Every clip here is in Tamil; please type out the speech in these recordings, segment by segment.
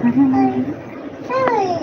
ஏய்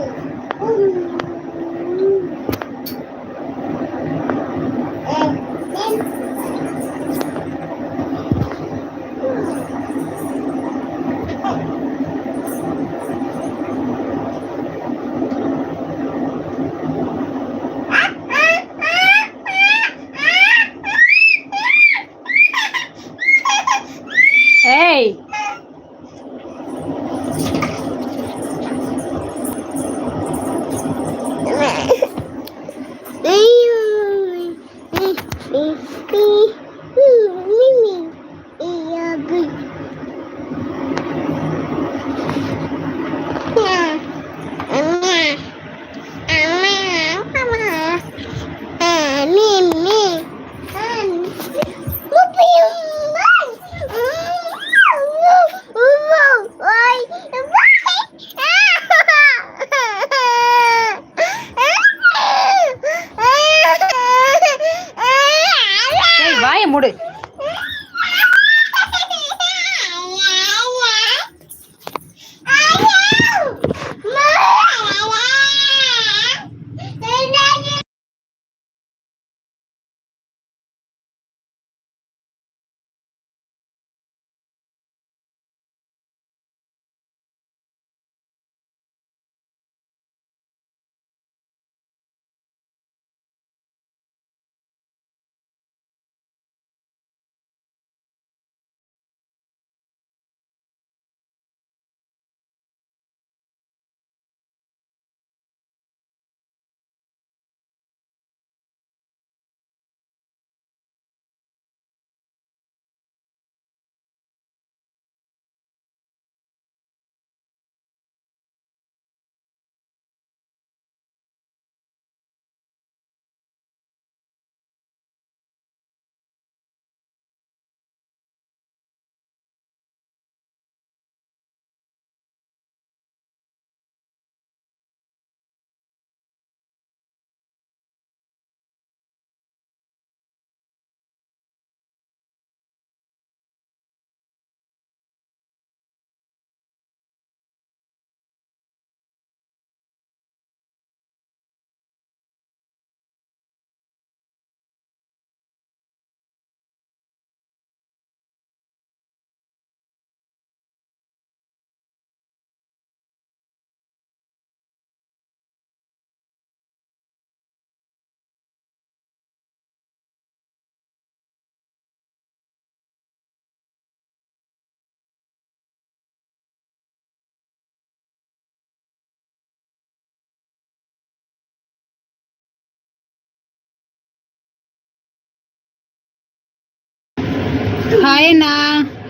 ஹாய் அண்ணா.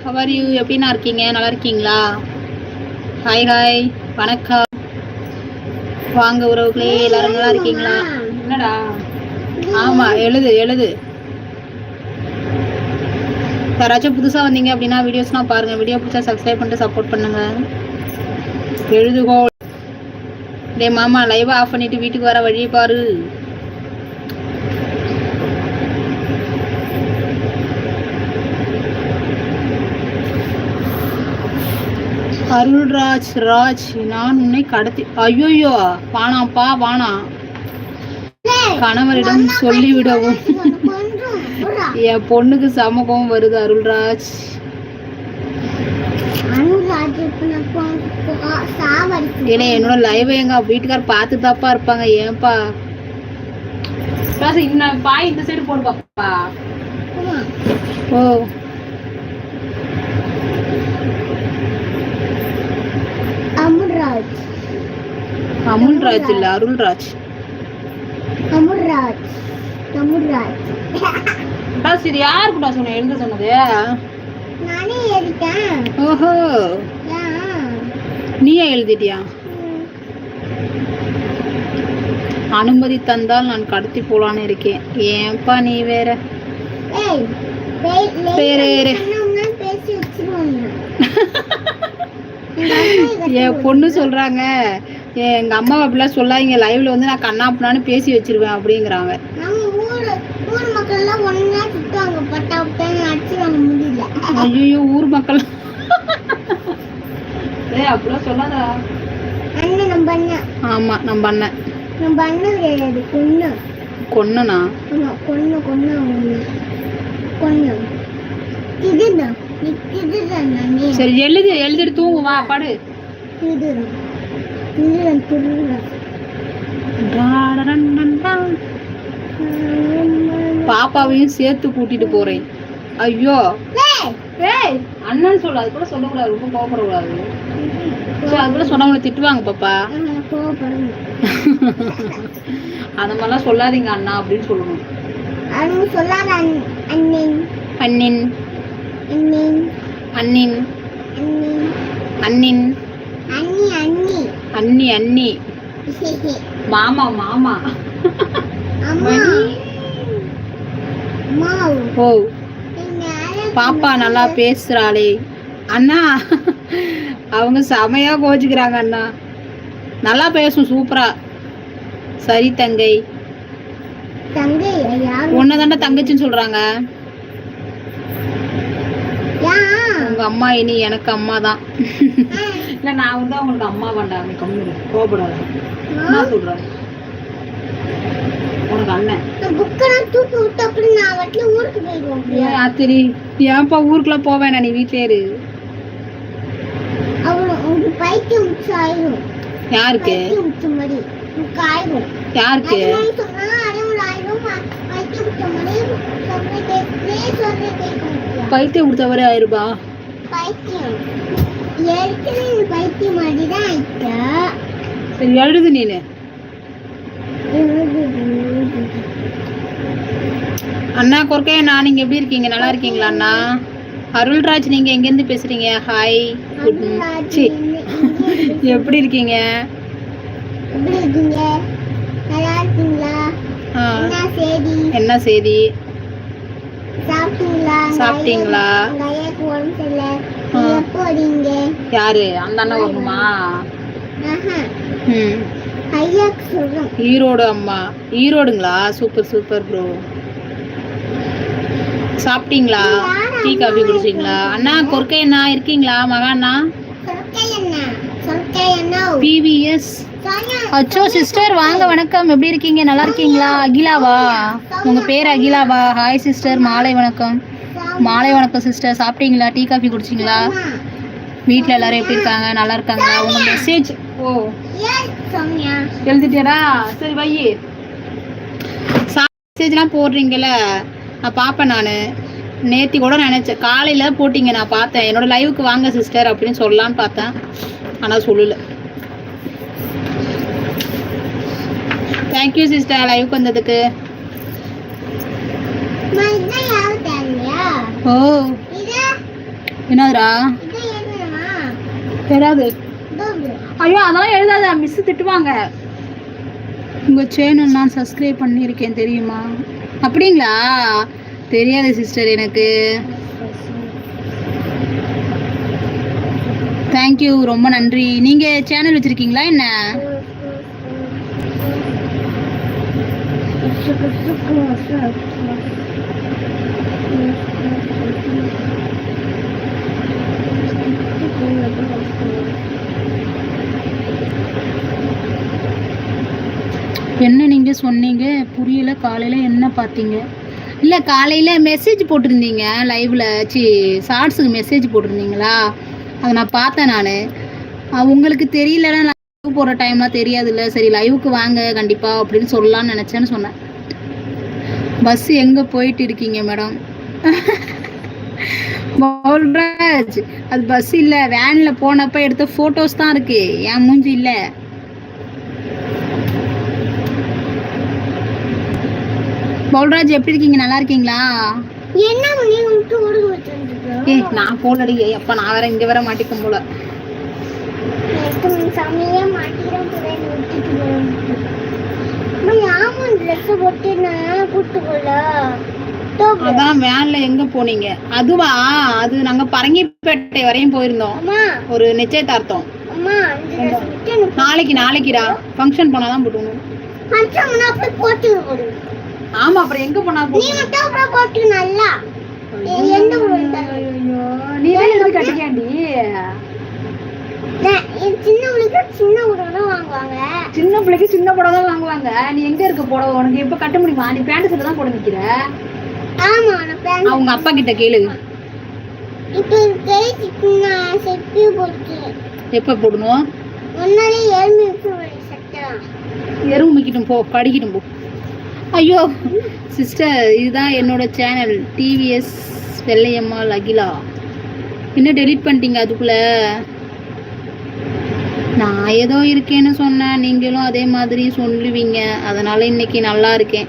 ஹவர் யூ எப்படிண்ணா இருக்கீங்க? நல்லா இருக்கீங்களா? ஹாய் ஹாய் வணக்கம். வாங்க உறவுகளே. எல்லாரும் நல்லா இருக்கீங்களா? என்னடா? ஆமா எழுது எழுது. யாராச்சும் புதுசா வந்தீங்க அப்படின்னா வீடியோஸ்லாம் பாருங்க. வீடியோ பிடிச்சா சப்ஸ்கிரைப் பண்ணிட்டு சப்போர்ட் பண்ணுங்க. எழுதுகோ டேய் மாமா லைவ் ஆஃப் பண்ணிட்டு வீட்டுக்கு வர வழியை பாரு. அருள்ராஜ் ராஜ் நான் உன்னை கடத்தி. ஐயோயோ வானாப்பா வானா கணவரிடம் சொல்லிவிடவும். என் பொண்ணுக்கு சமகம் வருது அருள்ராஜ். ஏன்னா என்னோட லைவ் எங்க வீட்டுக்கார் பார்த்து தாப்பா இருப்பாங்க ஏன்பா? பாய் இந்த சைடு போடு பாப்பா. ஓ. அமுல்ராஜ் அமுல்ராஜ் இல்ல அருள்ராஜ் அமுல்ராஜ் அமுல்ராஜ் பாஸ் இது யாருக்குடா சொன்ன எழுத சொன்னது? நானே எழுதிட்டேன். ஓஹோ? நீயே எழுதிட்டியா? அனுமதி தந்தால் நான் கடத்தி போலான்னு இருக்கேன். ஏன்பா நீ வேற? ஏய், என் பொண்ணு சொல்றாங்க "ஏ- எங்க அம்மா அப்படிலாம் சொல்லாதீங்க. லைவ்ல வந்து நான் கண்ணாப்புனான்னு பேசி வச்சிருவேன் அப்படிங்கிறாங்க. ஐயோ ஊர் மக்கள். ஏய் அப்படிலாம் சொல்லாதா அண்ணன் நம்ம அண்ணன். ஆமா நம்ம அண்ணன். நம்ம அண்ணன் கிடையாது பொண்ணு. கொன்னனா ஆமா பொண்ணு ஒண்ணு பொண்ணு. இதுதான். நீ இதுதான் சரி எழுது எழுதிட்டு தூங்கு வா படு. இதுதான் இதுதான் திருடுதான் பாப்பாவையும் சேர்த்து கூட்டிட்டு போறேன். ஐயோ. அண்ணன் சொல்ல அது கூட சொல்லக்கூடாது. ரொம்ப கோபப்படக்கூடாது சரி அது கூட சொன்னவங்களை திட்டுவாங்க பாப்பா. அந்த மாதிரிலாம் சொல்லாதீங்க அண்ணா அப்படின்னு சொல்லணும். சொல்லாத அண்ணன். அண்ணின். அண்ணன். அண்ணின். அண்ணி அண்ணி. அண்ணி அண்ணி. மாமா மாமா. ஓ. பாப்பா நல்லா பேசுறாளே. அண்ணா. அவங்க செமையா கோச்சுக்கிறாங்க அண்ணா. நல்லா பேசும் சூப்பரா. சரி தங்கை. தங்கை யார் உன்னை தாண்டா தங்கச்சின்னு சொல்றாங்க. உங்க அம்மா இனி எனக்கு அம்மா தான் இல்ல நான் வந்து அவங்களுக்கு அம்மா வேண்டாம் நீ கம்மி கோபப்படாத. நான் சொல்றேன் உனக்கு அண்ணன். தூக்கி விட்டு அப்படி நான் வட்டில ஊருக்கு போயிடுவோம் ஆத்திரி ஏன்ப்பா ஊருக்குலாம் போவேன் நீ வீட்லயே இரு. உங்களுக்கு பைத்தியம் ஆயிரும். யாருக்கு? யாருக்கு? பைத்தியம் கொடுத்தவரே ஆயிருப்பா. பைத்தியம். சரி எழுது நீனு. அண்ணா கொர்க்கையா நான் நீங்க எப்படி இருக்கீங்க? நல்லா இருக்கீங்களா அண்ணா? அருள்ராஜ் நீங்க எங்க இருந்து பேசுறீங்க ஹாய் குட் எப்படி இருக்கீங்க? என்ன செய்தி? சாப்பிட்டீங்களா? யாரு? அந்த அண்ணன் வரணுமா ஈரோடு அம்மா. ஈரோடுங்களா? சூப்பர் சூப்பர் ப்ரோ சாப்பிட்டீங்களா? டீ காஃபி குடிச்சிங்களா? அண்ணா கொர்க்கை அண்ணா இருக்கீங்களா? மகா அண்ணா? சொற்கை என்ன சொற்கை என்ன பிவிஎஸ் அச்சோ சிஸ்டர் வாங்க வணக்கம். எப்படி இருக்கீங்க? நல்லா இருக்கீங்களா? அகிலாவா? உங்க பேர் அகிலாவா? ஹாய் சிஸ்டர் மாலை வணக்கம். மாலை வணக்கம் சிஸ்டர் சாப்பிட்டீங்களா? டீ காஃபி குடிச்சிங்களா? வீட்டில் எல்லாரும் எப்படி இருக்காங்க? நல்லா இருக்காங்களா? உங்க மெசேஜ் ஓ. ஏன் சரி வை மெசேஜ்லாம் போடுறீங்கள நான் பார்ப்பேன் நான். நேத்தி கூட நினச்சேன். காலையில் போட்டிங்க நான் பார்த்தேன். என்னோட லைவுக்கு வாங்க சிஸ்டர் அப்படின்னு சொல்லலான்னு பார்த்தேன். ஆனால் சொல்லல. தேங்க்யூ சிஸ்டர் லைவுக்கு வந்ததுக்கு. ஓ என்னதுரா என்னதுடா தெரியாது ஐயோ அதெல்லாம் எழுதாத மிஸ் திட்டுவாங்க உங்கள் சேனல் நான் சப்ஸ்கிரைப் பண்ணியிருக்கேன் தெரியுமா அப்படிங்களா தெரியாது சிஸ்டர் எனக்கு தேங்க்யூ ரொம்ப நன்றி நீங்கள் சேனல் வச்சுருக்கீங்களா என்ன சுக்கு, சுக்கு, சுக்கு. என்ன நீங்கள் சொன்னீங்க புரியல காலையில் என்ன பார்த்தீங்க? இல்லை காலையில் மெசேஜ் போட்டிருந்தீங்க லைவில் சி ஷார்ட்ஸுக்கு மெசேஜ் போட்டிருந்தீங்களா? அதை நான் பார்த்தேன் நான். உங்களுக்கு தெரியலன்னா லைவ் போகிற டைம்லாம் தெரியாதுல்ல. சரி லைவுக்கு வாங்க கண்டிப்பாக அப்படின்னு சொல்லலாம்னு நினச்சேன்னு சொன்னேன். பஸ் எங்கே போயிட்டு இருக்கீங்க மேடம் பவுல்ராஜ் அது பஸ் இல்லை. வேனில் போனப்போ எடுத்த ஃபோட்டோஸ் தான் இருக்குது என் மூஞ்சி இல்லை. பவுல்ராஜ் எப்படி இருக்கீங்க? நல்லா இருக்கீங்களா? என்ன ஏய் நான் போலடி அப்பா நான் வேற இங்க வேற மாட்டிக்கும் போல. அதான் வேன்ல எங்க போனீங்க? அதுவா? அது நாங்க பரங்கிப்பேட்டை வரையும் போயிருந்தோம். ஒரு நிச்சயதார்த்தம். நாளைக்கு நாளைக்குடா. ஃபங்க்ஷன் போனாதான் போட்டுக்கணும். ஆமா அப்புறம் எங்க போனா நீ மட்டும் அப்புறம் போட்டு நல்லா. எந்த இருந்தாலும் நீ தான் எடுத்து கட்டிக்காண்டி சின்ன பிள்ளைக்கு சின்ன தான் வாங்குவாங்க. சின்ன பிள்ளைக்கு சின்ன புடவை தான் வாங்குவாங்க. நீ எங்க இருக்க புடவை? உனக்கு எப்ப கட்ட முடியுமா? நீ பேண்ட் சட்டை தான் போட நிக்கிற. ஆமா நான் பேண்ட் அவங்க அப்பா கிட்ட கேளு. இப்போ கேட்டு நான் செப்பி போட்டுக்கிறேன் எப்ப போடணும்? முன்னாடி ஏழ்மை சட்டை எறும்பு மிக்கிட்டும் போ படிக்கட்டும் போ. ஐயோ சிஸ்டர் இதுதான் என்னோட சேனல் டிவிஎஸ் வெள்ளையம்மாள் அகிலா இன்னும் டெலீட் பண்ணிட்டீங்க அதுக்குள்ள? நான் ஏதோ இருக்கேன்னு சொன்னேன். நீங்களும் அதே மாதிரி சொல்லுவீங்க. அதனால இன்னைக்கு நல்லா இருக்கேன்.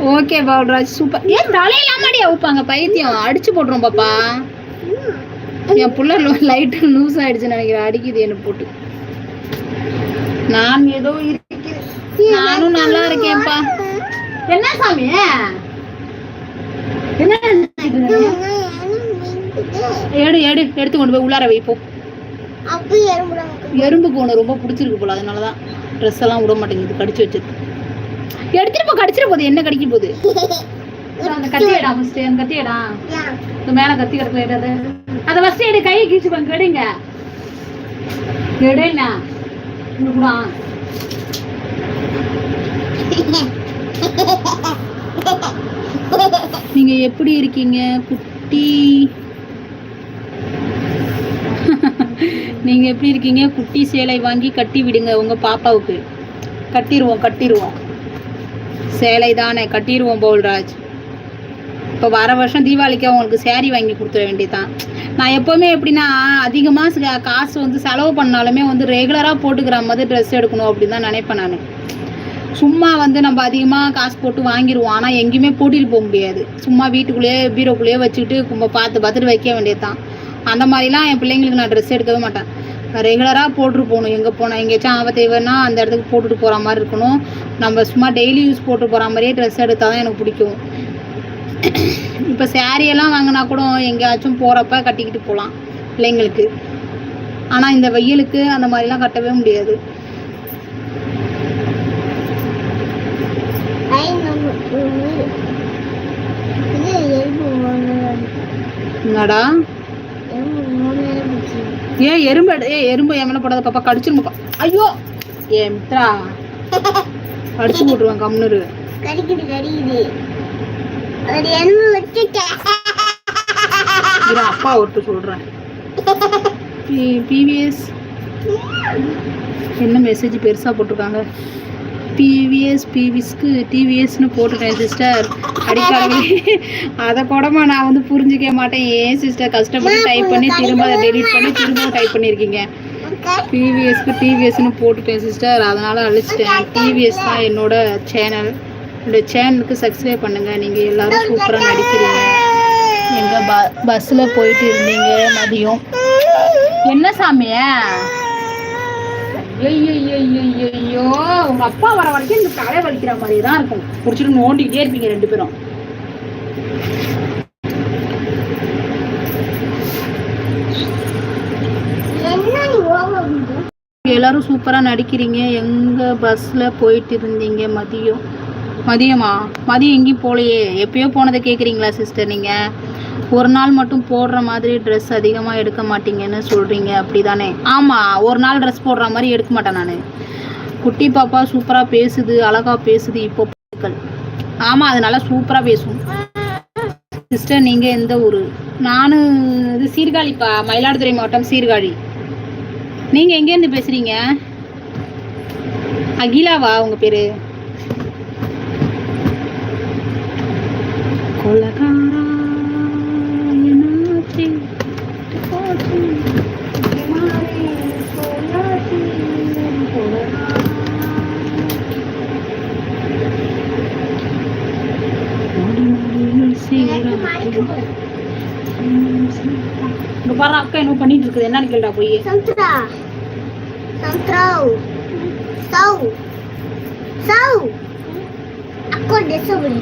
ஓகே பவுட்ராஜ் சூப்பர் ஏன் தலையிலாமாடி அவுப்பாங்க? பைத்தியம். அடிச்சு போட்டுரும் பாப்பா. என் புள்ள லைட்டு லூஸ் ஆயிடுச்சுன்னு நினைக்கிறேன். அடிக்குது என்ன போட்டு. நான் ஏதோ நானும் நல்லா இருக்கேன்ப்பா. என்ன சாமி? என்ன? எடு எடு எடுத்து கொண்டு போய் உள்ளார வைப்போ அப்போ எறும்புடாங்க எறும்புக்கு ஒன்று ரொம்ப பிடிச்சிருக்கு போல அதனால தான் ட்ரெஸ் எல்லாம் விட மாட்டேங்குது கடிச்சு வச்சிருக்கு. எடுத்துட்டு போ கடிச்சிட போகுது என்ன கடிக்க போகுது? அந்த கத்தி எடா ஃபர்ஸ்ட் அந்த கத்தி எடா இந்த மேல கத்தி கிடக்கல எடாது அதை. ஃபர்ஸ்ட் எடு கையை கீச்சு பாங்க எடுங்க. எடுண்ணா கூட நீங்க எப்படி இருக்கீங்க குட்டி? நீங்க எப்படி இருக்கீங்க? குட்டி சேலை வாங்கி கட்டி விடுங்க உங்க பாப்பாவுக்கு. கட்டிடுவோம் கட்டிடுவோம் சேலை தானே கட்டிடுவோம் பவுல்ராஜ் இப்போ வர வருஷம் தீபாவளிக்கு அவங்களுக்கு சேரீ வாங்கி கொடுத்துட வேண்டியதான் நான் எப்போவுமே எப்படின்னா அதிகமாக காசு வந்து செலவு பண்ணாலுமே வந்து ரெகுலராக போட்டுக்கிற மாதிரி ட்ரெஸ் எடுக்கணும் அப்படின்னு தான் நினைப்பேன் நான். சும்மா வந்து நம்ம அதிகமாக காசு போட்டு வாங்கிடுவோம் ஆனால் எங்கேயுமே போட்டிட்டு போக முடியாது. சும்மா வீட்டுக்குள்ளேயே பீரோக்குள்ளேயே வச்சுக்கிட்டு நம்ம பார்த்து பார்த்துட்டு வைக்க வேண்டியது தான் அந்த மாதிரிலாம் என் பிள்ளைங்களுக்கு நான் ட்ரெஸ் எடுக்கவே மாட்டேன். ரெகுலராக போட்டுட்டு போகணும். எங்கே போனால் எங்கேயாச்சும் ஆவ தேவைன்னா அந்த இடத்துக்கு போட்டுட்டு போகிற மாதிரி இருக்கணும். நம்ம சும்மா டெய்லி யூஸ் போட்டு போகிற மாதிரியே ட்ரெஸ் எடுத்தால் தான் எனக்கு பிடிக்கும். இப்போ saree எல்லாம் வாங்கினா கூட எங்கேயாச்சும் போகிறப்ப கட்டிக்கிட்டு போகலாம் பிள்ளைங்களுக்கு. ஆனால் இந்த வெயிலுக்கு அந்த மாதிரிலாம் கட்டவே முடியாது. என்னடா? ஏன் ஏ எறும்பு எடு- ஏ எறும்பு என் மேலே போடாத பாப்பா கடிச்சிருமாப்பா ஐயோ ஏ மித்ரா. அடிச்சு போட்டுருவேன் கம்னுரு கடிக்குது கடிக்குது. இரு அப்பா ஒட்டு சொல்கிறேன் பிவிஎஸ் என்ன மெசேஜ் பெருசாக போட்டிருக்காங்க? பிவிஎஸ் பிவிஸ்க்கு டிவிஎஸ்னு போட்டுட்டேன் சிஸ்டர் அடிக்காதே அதை கூடமா நான் வந்து புரிஞ்சிக்க மாட்டேன். ஏன் சிஸ்டர் கஷ்டப்பட்டு டைப் பண்ணி திரும்ப அதை டெலீட் பண்ணி திரும்ப டைப் பண்ணியிருக்கீங்க. டிவிஎஸ்க்கு டிவிஎஸ்னு போட்டுட்டேன் சிஸ்டர் அதனால் அழிச்சிட்டேன். டிவிஎஸ் தான் என்னோட சேனல் என்னோட சேனலுக்கு சப்ஸ்கிரைப் பண்ணுங்கள் நீங்கள் எல்லாரும் சூப்பராக நடிக்கிறீங்க. எங்கள் ப பஸ்ஸில் போயிட்டு இருந்தீங்க மதியம். என்ன சாமிய? ஐயோ உங்க அப்பா வர வரைக்கும் இந்த தலை வலிக்கிற மாதிரி தான் இருக்கும். குடிச்சிட்டு நோண்டிக்கிட்டே இருப்பீங்க ரெண்டு பேரும். எல்லாரும் சூப்பராக நடிக்கிறீங்க. எங்கள் பஸ்ஸில் போயிட்டு இருந்தீங்க மதியம். மதியமா? மதியம் எங்கேயும் போகலையே எப்பயோ போனதை கேட்குறீங்களா சிஸ்டர் நீங்கள் ஒரு நாள் மட்டும் போடுற மாதிரி ட்ரெஸ் அதிகமாக எடுக்க மாட்டீங்கன்னு சொல்கிறீங்க அப்படி தானே ஆமாம் ஒரு நாள் ட்ரெஸ் போடுற மாதிரி எடுக்க மாட்டேன் நான். குட்டி பாப்பா சூப்பராக பேசுது அழகாக பேசுது இப்போ பாருங்கள். ஆமாம் அது நல்லா சூப்பராக பேசும். சிஸ்டர் நீங்கள் எந்த ஊர்? நான் இது சீர்காழிப்பா மயிலாடுதுறை மாவட்டம் சீர்காழி. நீங்கள் எங்கேருந்து பேசுகிறீங்க அகிலாவா உங்கள் பேர்? கொலகாரா, என்னாச்சு? போச்சு, இங்க பாரு அக்கா என்ன பண்ணிட்டு இருக்குது என்னன்னு கேட்டா போய் சந்திரா சந்திரா சவ் சவ் அக்கா டெசபுல்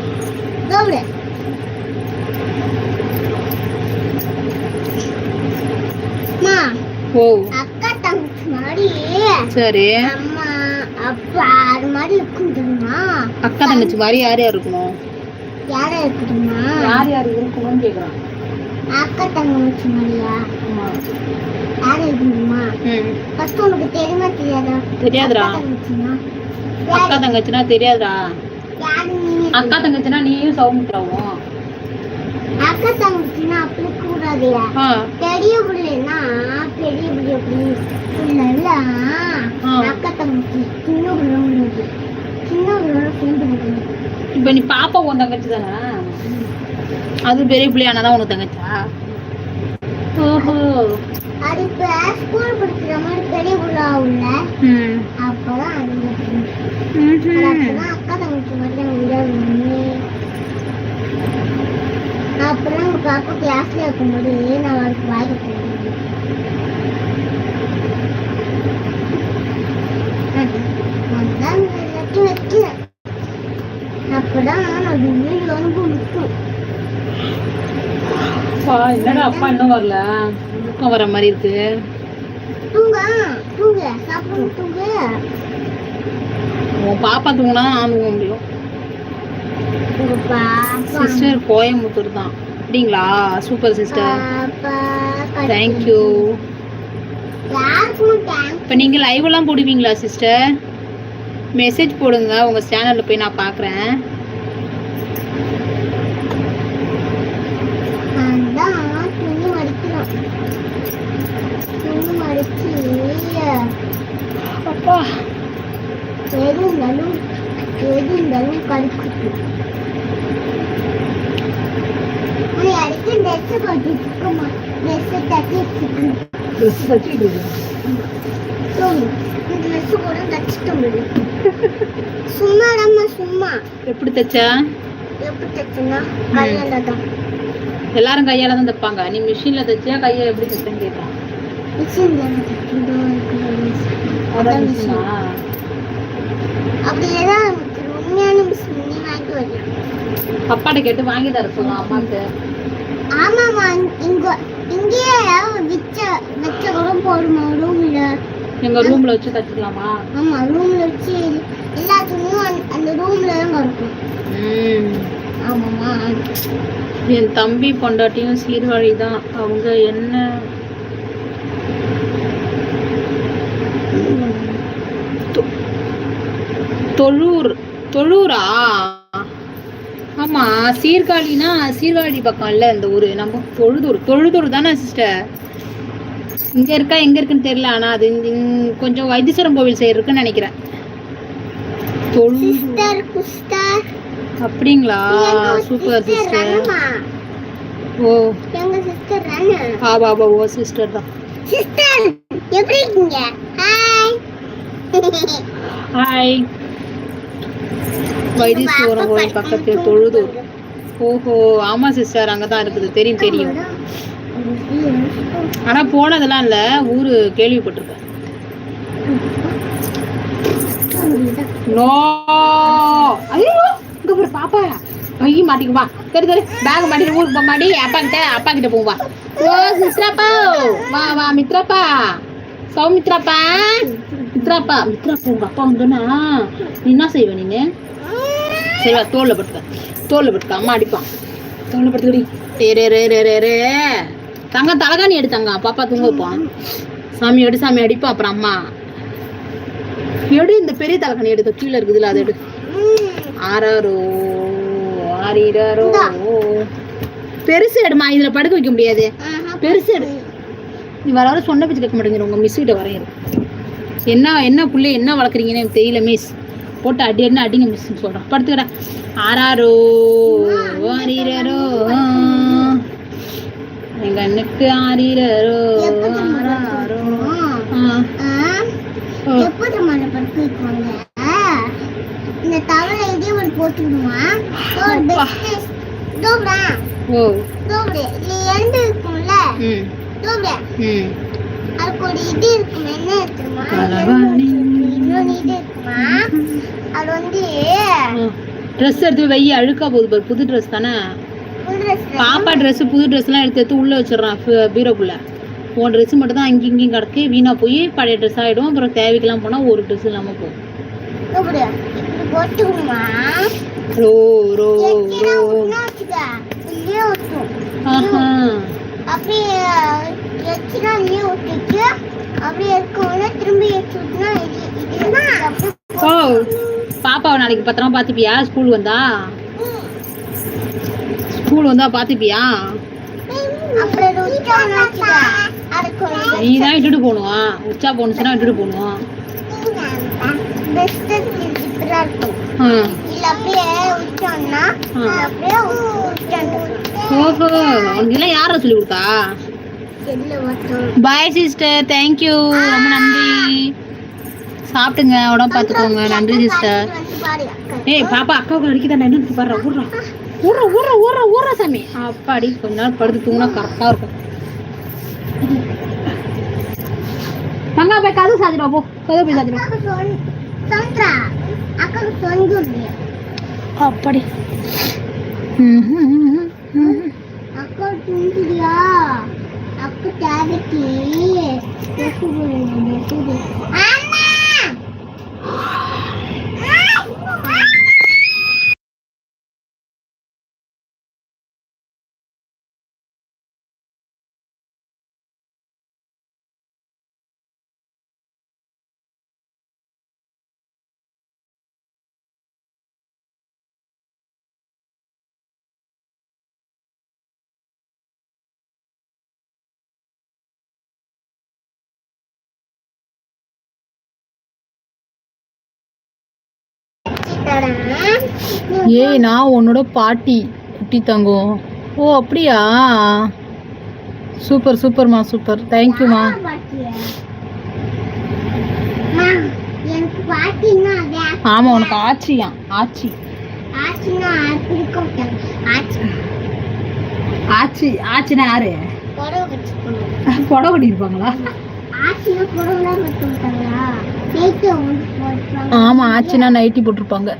தோbre மா ஓ. அக்கா தங்கச்சி மாதிரி. சரி. அம்மா அப்பா அது மாதிரி இருக்கும் தெரியுமா அக்கா தங்கச்சி மாதிரி யார் யார் இருக்கணும்? யாரா இருக்குதுமா யார் யார் இருக்கணும்னு கேக்குறான். அக்கா தங்கச்சி மாதிரியா? யாரு தெரியுமா ம். ஃபர்ஸ்ட் உனக்கு தெரியுமா தெரியாதா? தெரியாதுடா. அக்கா தங்கச்சினா? தெரியாதுடா. யாரு? அக்கா தங்கச்சினா நீயும் சௌமித்ராவும். அக்கா தங்கச்சினா அப்படி கூடாதுயா? பெரிய பிள்ளைனா பெரிய பிள்ளை எப்படி இல்ல ஆ. அக்கா தங்கச்சி சின்ன பிள்ளை சின்ன பிள்ளை சேர்ந்து இப்போ நீ பாப்பா உன் தங்கச்சி தானே? அது பெரிய பிள்ளையானா தான் உனக்கு தங்கச்சா? ஓஹோ. அது இப்ப ஸ்கூல் படிக்கிற மாதிரி பெரிய பிள்ளை ஆகும்ல அது. அப்பதான் அக்கா தங்கச்சி மாதிரி அப்புறம் உங்க பாப்பா கிளாஸ்ல இருக்கும்போது நான் அவருக்கு வாய் எல்லாத்தையும் வைக்கிறேன் அப்பதான் அது வீடு வந்து நிற்கும் என்னடா அப்பா இன்னும் வரல? தூக்கம் வர மாதிரி இருக்கு. தூங்க? தூங்க. உன் பாப்பா தூங்கினா நான் தூங்க முடியும். சிஸ்டர் கோயம்புத்தூர் தான். அப்படிங்களா? Super sister. தேங்க்யூ இப்போ நீங்கள் லைவெல்லாம் போடுவீங்களா சிஸ்டர்? மெசேஜ் போடுங்க உங்கள் சேனலில் போய் நான் பார்க்குறேன் அப்பா. எது இருந்தாலும் எது இருந்தாலும் கடிச்சிட்டு நீ அடிக்க இருக்கமா ட்ரெஸ் கூட தச்சுட்டு சும்மா எப்படி தைச்சா? எப்படி தச்சுன்னா கையால தான் எல்லாரும் கையால தான் தைப்பாங்க. நீ மிஷினில் தைச்சியா கையை எப்படி தைச்சேன்னு கேட்குறான் மிஷின்ல இதோ இருக்குது அதான் அதான் மிஷினா அப்படி ஏதாவது நமக்கு உண்மையான மிஷின் வாங்கி வரலாம் அப்பாட்ட கேட்டு வாங்கி தர சொல்லலாம் அம்மாக்கு ஆமாமா இங்க இங்கேயே வச்ச வச்ச கூட போடுமா ரூம்ல எங்கள் ரூமில் வச்சு தைச்சிக்கலாமா ஆமா ரூம்ல வச்சு எல்லா துணியும் அந்த- ரூம்ல தான் கிடக்கும் ம் ஆமாமா என் தம்பி பொண்டாட்டியும் சீர்காழி தான் அவங்க என்ன தொழூர் தொழூரா ஆமா சீர்காழினா சீர்காழி பக்கம் இல்ல இந்த ஊரு. நம்ம தொழுதூர். தொழுதூர் தானே சிஸ்டர் இங்க இருக்கா எங்க இருக்குன்னு தெரியல ஆனா அது கொஞ்சம் வைத்தீஸ்வரம் கோவில் சைடு இருக்குன்னு நினைக்கிறேன். அப்படிங்களா? சூப்பர் சிஸ்டர் ஓ. எங்க சிஸ்டர் ஆபா ஓ சிஸ்டர் தான். சிஸ்டர் எப்படி இருக்கீங்க? ஹாய் ஹாய் வைத்தீஸ்வரம் கோயில் பக்கத்தில் தொழுதூர். ஓஹோ ஆமா சிஸ்டர் அங்கே தான் இருக்குது. தெரியும் தெரியும். ஆனா போனதெல்லாம் இல்ல. ஊரு கேள்விப்பட்டிருக்கேன். நோ. ஐயோ இங்க பாப்பா. பை மாட்டிக்குமா சரி சரி பேக் மாட்டிட்டு ஊருக்கு போக மாட்டி அப்பா கிட்ட அப்பா கிட்ட போவா ஓ சிஸ்டராப்பா வா வா மித்ராப்பா. சௌமித்ராப்பா. மித்ராப்பா மித்ராப்பா உங்க அப்பா வந்தோன்னா நீ என்ன செய்வ நீனு? சரி வா தோல்ல படுத்துக்க. தோல்ல படுத்துக்க. அம்மா அடிப்பான் தோல்ல படுத்துக்கடி. ரே ரே ரே ரே ரே ரே தங்க தலகாணி எடுத்தாங்க பாப்பா தூங்க வைப்பான் சாமி எடு சாமி அடிப்பா. அப்புறம் அம்மா. எடு இந்த பெரிய தலகாணி எடுத்து கீழே இருக்குதுல்ல அதை எடு. ஆறாரோ ஆறீரோ பெருசு எடுமா. இதுல படுக்க வைக்க முடியாது. பெருசு எடு. நீ வர வர சொன்ன பேச்சு கேட்க மாட்டேங்கிற உங்க மிஸ் கிட்ட வரையிரு என்ன என்ன புள்ளை என்ன வளர்க்குறீங்கன்னு எனக்கு தெரியல மிஸ் போட்டு அடி அடினு அடிங்க மிஸ் சொல்றேன் படுத்துக்கடா. ஆறாரோ ஆறீரோ எங்க அண்ணுக்கு ஆறீரோ ஆறாரோ. இந்த தவளை இதே ஒரு போட்டுடுமா அப்பா. தோபடா ஓ. தோபடு இல்லை எண்டு இருக்கும்ல ம். தோபட ம். அதுக்கு ஒரு இது இருக்கும் என்ன இருக்குமா. இன்னொன்று இது இருக்குமா அது வந்து ட்ரெஸ் எடுத்து வெய்ய அழுக்கா போகுது புது ட்ரெஸ் தானே? பாப்பா ட்ரெஸ் புது ட்ரெஸ்லாம் எடுத்து எடுத்து உள்ள வச்சிடறான் பீரோக்குள்ள. உன் ட்ரெஸ் மட்டும் தான் அங்கேயும் இங்கேயும் கிடக்கு வீணா போய் பழைய ட்ரெஸ் ஆயிடும் அப்புறம் தேவைக்கெல்லாம் போனா ஒரு ட்ரெஸ் இல்லாம போகும். ரோ ரோ ரோ. ஆஹா. அப்படியே திரும்பி ஓ பாப்பாவை நாளைக்கு பத்திரமா பார்த்துப்பியா? ஸ்கூல் வந்தா? ஸ்கூல் வந்தா பார்த்துப்பியா? நீ தான் இட்டுட்டு போகணும்? உச்சா போனுச்சுன்னா இட்டுட்டு போகணும்? ஓஹோ. உனக்கு யாரை சொல்லி கொடுத்தா பாய் சிஸ்டர் தேங்க்யூ ரொம்ப நன்றி. சாப்பிட்டுங்க உடம்பு பார்த்துக்கோங்க. நன்றி சிஸ்டர் ஏய் பாப்பா அக்காவுக்கு அடிக்குதா என்னன்னு பாரு ஊர்றா. ஊர்றா ஊர்றா ஊர்றா ஊர்றா சாமி. அப்பாடி கொஞ்ச நேரம் படுத்து தூங்கினா கரெக்டாக இருக்கும். மங்கா போய் கதவு சாதிடுவா போ. கதவு போய் சாதிடுவா அக்காவுக்கு அப்பாடி அக்கா தூங்குறியா அக்கா தேவைக்கு Oh, ஏய் நான் உன்னோட பாட்டி குட்டி தங்கம். ஓ அப்படியா? சூப்பர் சூப்பர்மா சூப்பர். தேங்க்யூமா ஆமா உனக்கு ஆச்சியா? ஆச்சி. ஆச்சு ஆச்சி. ஆச்சினா யாரு? புடவை கட்டிக்கணும் கட்டியிருப்பாங்களா ஆச்சுன்னா நைட்டு ஆமா போட்டிருப்பாங்க.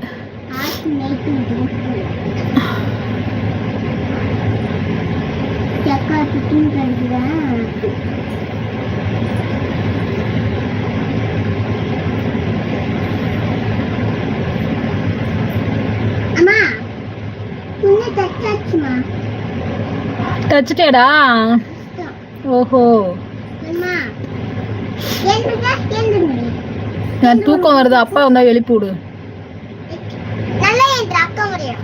தச்சுட்டேடா ஓஹோ. நான் தூக்கம் வருது அப்பா வந்தா எழுப்பி விடு. நல்லா அக்கா முடியும்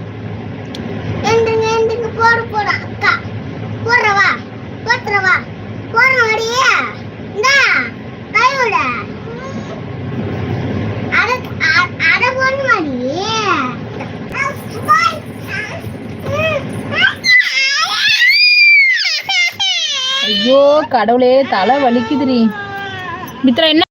எழுந்துங்க எழுந்துங்க போட போட அக்கா. இந்தா கையோட அட அட போன ஐயோ கடவுளே தலை வலிக்குதுடி. மித்ரா என்ன?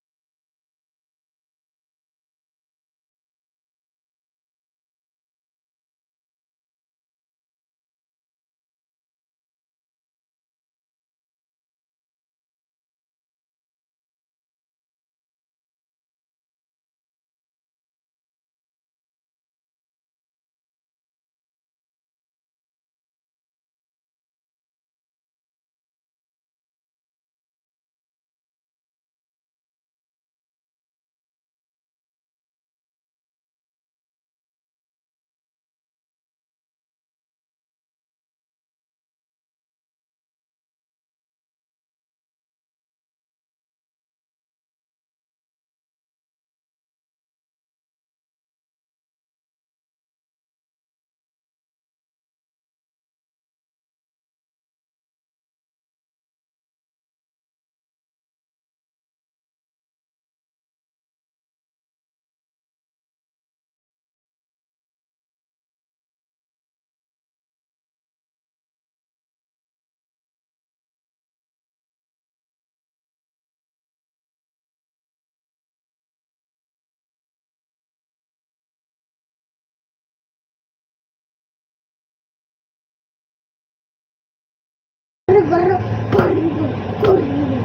barro, barro, barro.